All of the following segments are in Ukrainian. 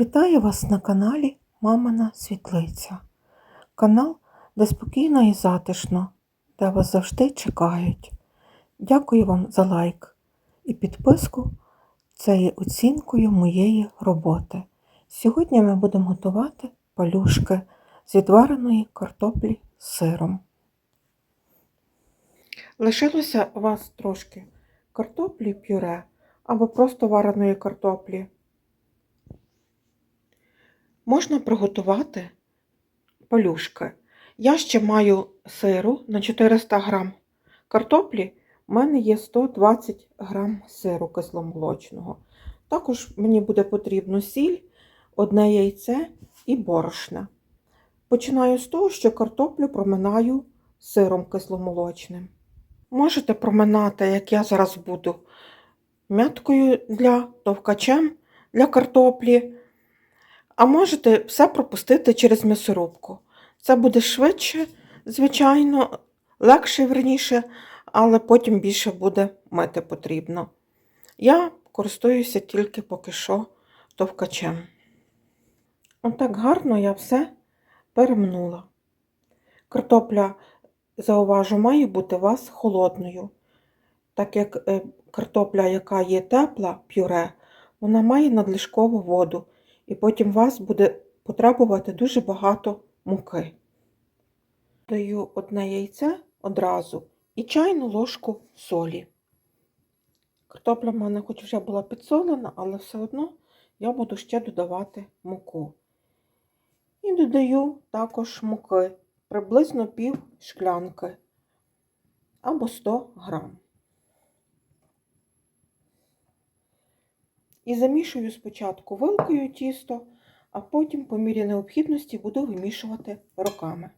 Вітаю вас на каналі Мамина Світлиця. Канал, де спокійно і затишно, де вас завжди чекають. Дякую вам за лайк і підписку. Це є оцінкою моєї роботи. Сьогодні ми будемо готувати палюшки з відвареної картоплі з сиром. Лишилося у вас трошки картоплі пюре або просто вареної картоплі. Можна приготувати палюшки. Я ще маю сиру на 400 грам картоплі. У мене є 120 грам сиру кисломолочного. Також мені буде потрібно сіль, одне яйце і борошна. Починаю з того, що картоплю проминаю сиром кисломолочним. Можете проминати, як я зараз буду, мяткою для товкачем для картоплі. А можете все пропустити через м'ясорубку. Це буде швидше, звичайно, легше верніше, але потім більше буде мити потрібно. Я користуюся тільки поки що товкачем. Отак гарно я все перемнула. Картопля, зауважу, має бути у вас холодною. Так як е, картопля, яка є тепла, пюре, вона має надлишкову воду і потім вас буде потребувати дуже багато муки. Даю одне яйце одразу і чайну ложку солі. Картопля в мене хоч вже була підсолена, але все одно я буду ще додавати муку. І додаю також муки приблизно пів шклянки або 100 грам. І замішую спочатку вилкою тісто, а потім, по мірі необхідності, буду вимішувати руками.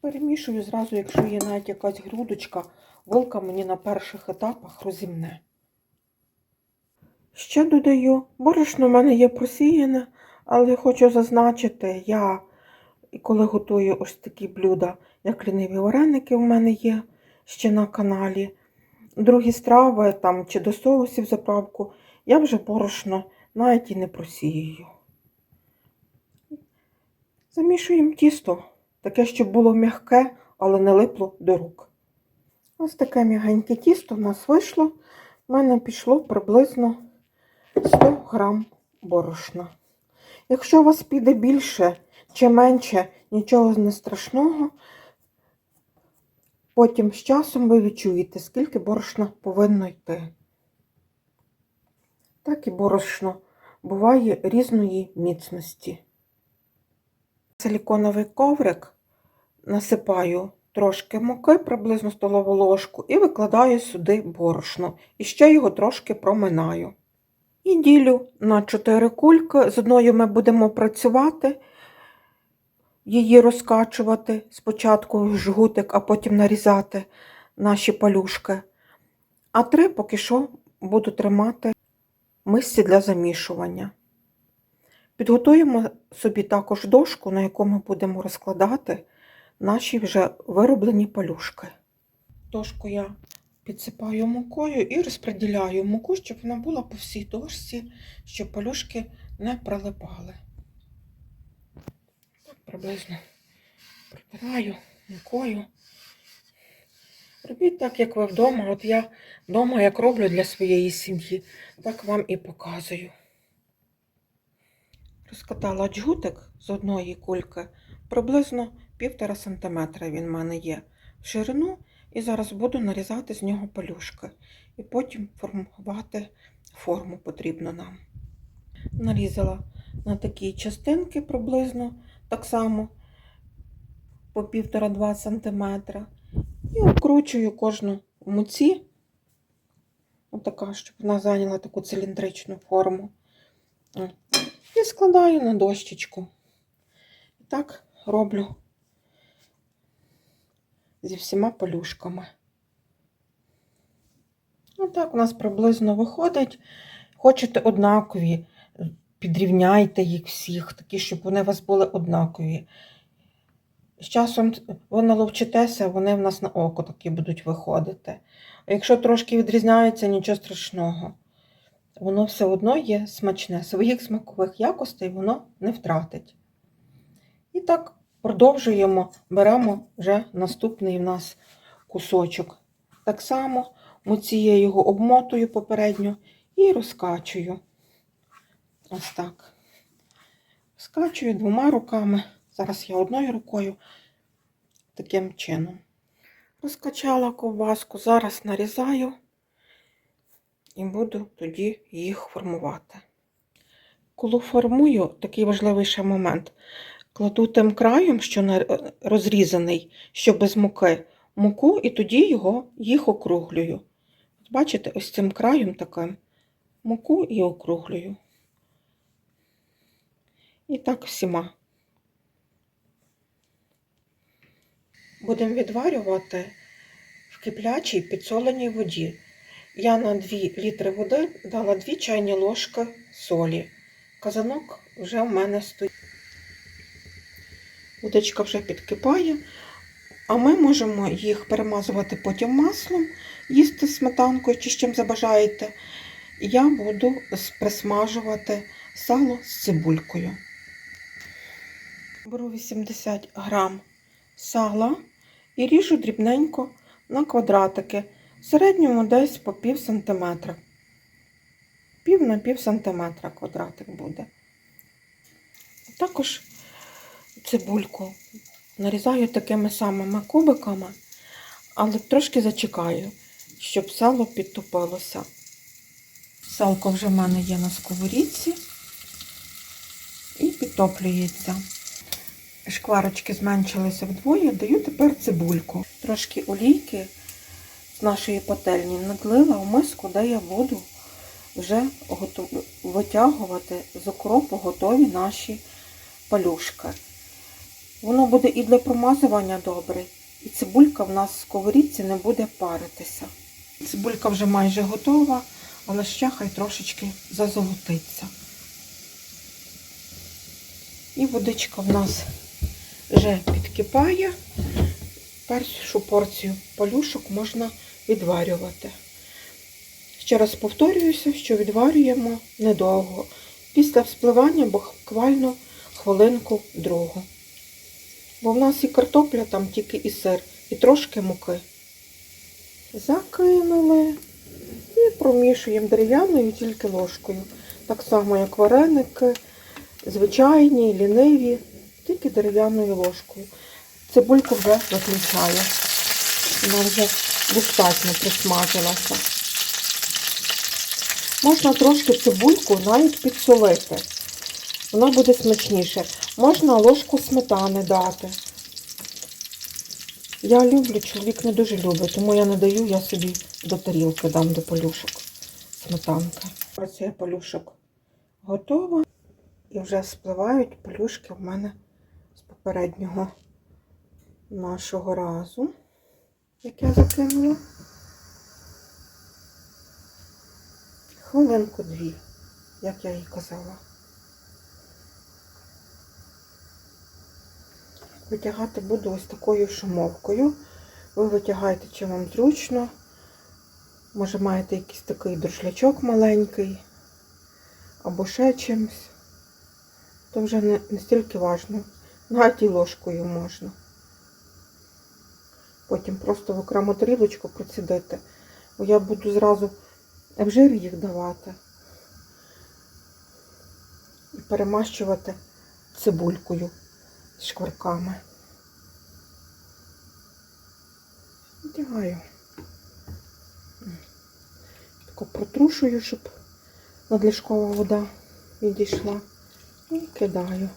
Перемішую зразу, якщо є навіть якась грудочка, вилка мені на перших етапах розімне. Ще додаю, борошно в мене є просіяне, але хочу зазначити, я коли готую ось такі блюда, як ліниві вареники, у мене є ще на каналі. Другі страви там, чи до соусів заправку, я вже борошно навіть і не просіюю. Замішуємо тісто, таке, щоб було м'яке, але не липло до рук. Ось таке м'ягеньке тісто в нас вийшло. У мене пішло приблизно 100 грам борошна. Якщо у вас піде більше чи менше, нічого не страшного, потім з часом ви відчуєте, скільки борошна повинно йти. Так і борошно буває різної міцності. Силіконовий коврик насипаю трошки муки, приблизно столову ложку, і викладаю сюди борошно. І ще його трошки проминаю. І ділю на 4 кульки. З одною ми будемо працювати, її розкачувати спочатку жгутик, а потім нарізати наші палюшки. А три поки що буду тримати мисці для замішування. Підготуємо собі також дошку, на яку ми будемо розкладати наші вже вироблені палюшки. Дошку я підсипаю мукою і розподіляю муку, щоб вона була по всій дошці, щоб палюшки не прилипали. Так, приблизно прибираю мукою. Робіть так, як ви вдома. От я вдома як роблю для своєї сім'ї, так вам і показую. Розкатала джгутик з одної кульки, приблизно півтора сантиметра він в мене є в ширину. І зараз буду нарізати з нього палюшки. І потім формувати форму потрібно нам. Нарізала на такі частинки приблизно так само по 1,5-2 см. І обкручую кожну в муці, отака, щоб вона зайняла таку циліндричну форму. І складаю на дощечку. І так роблю зі всіма полюшками. Отак у нас приблизно виходить. Хочете однакові підрівняйте їх всіх, такі, щоб вони у вас були однакові. З часом ви наловчитеся, вони в нас на око такі будуть виходити. А якщо трошки відрізняються, нічого страшного. Воно все одно є смачне. Своїх смакових якостей воно не втратить. І так продовжуємо, беремо вже наступний в нас кусочок. Так само моціє його обмотую попередньо і розкачую. Ось так. Скачую двома руками. Зараз я одною рукою таким чином. Розкачала ковбаску, зараз нарізаю і буду тоді їх формувати. Коли формую, такий важливий ще момент. Кладу тим краєм, що на- розрізаний, що без муки, муку, і тоді його, їх округлюю. Бачите, ось цим краєм таким муку і округлюю. І так всіма. Будемо відварювати в киплячій підсоленій воді. Я на 2 літри води дала 2 чайні ложки солі. Казанок вже в мене стоїть. Водичка вже підкипає, а ми можемо їх перемазувати потім маслом, їсти сметанкою чи з чим забажаєте. Я буду присмажувати сало з цибулькою. Беру 80 грам сала і ріжу дрібненько на квадратики. В середньому десь по пів сантиметра. Пів на пів сантиметра квадратик буде. Також цибульку нарізаю такими самими кубиками, але трошки зачекаю, щоб сало підтопилося. Салко вже в мене є на сковорідці і підтоплюється. Шкварочки зменшилися вдвоє, даю тепер цибульку. Трошки олійки з нашої пательні надлила в миску, де я буду вже витягувати з окропу готові наші палюшки. Воно буде і для промазування добре, і цибулька в нас в сковорідці не буде паритися. Цибулька вже майже готова, але ще хай трошечки зазолотиться. І водичка в нас вже підкипає. Першу порцію палюшок можна відварювати. Ще раз повторююся, що відварюємо недовго. Після вспливання буквально хвилинку другу. Бо в нас і картопля, там тільки і сир, і трошки муки. Закинули і промішуємо дерев'яною тільки ложкою. Так само, як вареники, звичайні, ліниві, тільки дерев'яною ложкою. Цибульку вже виключаю. Вона вже достатньо присмажилася. Можна трошки цибульку навіть підсолити. Вона буде смачніше. Можна ложку сметани дати. Я люблю, чоловік не дуже любить, тому я не даю, я собі до тарілки дам до полюшок сметанки. Порція полюшок готова. І вже спливають полюшки в мене з попереднього нашого разу, як я закинула. Хвилинку дві, як я їй казала. Витягати буду ось такою шумовкою. Ви витягаєте, чим вам зручно. Може, маєте якийсь такий друшлячок маленький, або ще чимось. То вже не, не стільки важно. Навіть і ложкою можна. Потім просто в окрему тарілочку процідити. Бо я буду зразу в жир їх давати. І перемащувати цибулькою з шкварками. Вдягаю. Тако протрушую, щоб надлишкова вода відійшла. І кидаю.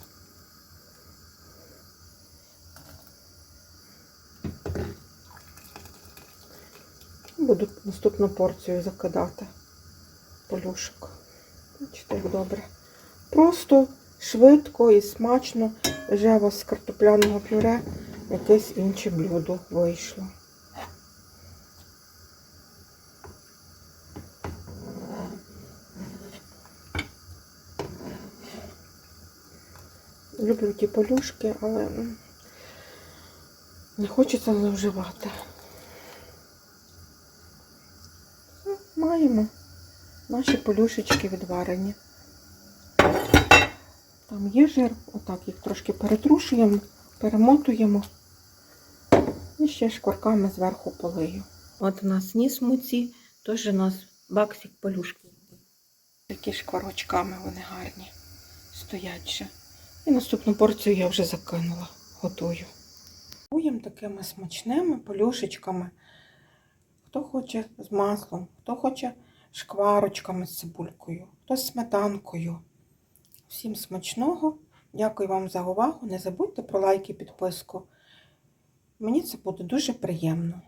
Буду наступну порцію закидати полюшок. Бачите, як добре. Просто швидко і смачно вже у вас з картопляного пюре якесь інше блюдо вийшло. люблю ті полюшки, але не хочеться зловживати. Маємо наші полюшечки відварені. Там є жир, отак їх трошки перетрушуємо, перемотуємо і ще шкварками зверху полию. От у нас ніс муці, теж у нас баксик полюшки. Такі шкварочками вони гарні стоять ще. І наступну порцію я вже закинула, готую. Готуємо такими смачними полюшечками. Хто хоче з маслом, хто хоче шкварочками з цибулькою, хто з сметанкою. Всім смачного. Дякую вам за увагу. Не забудьте про лайк і підписку. Мені це буде дуже приємно.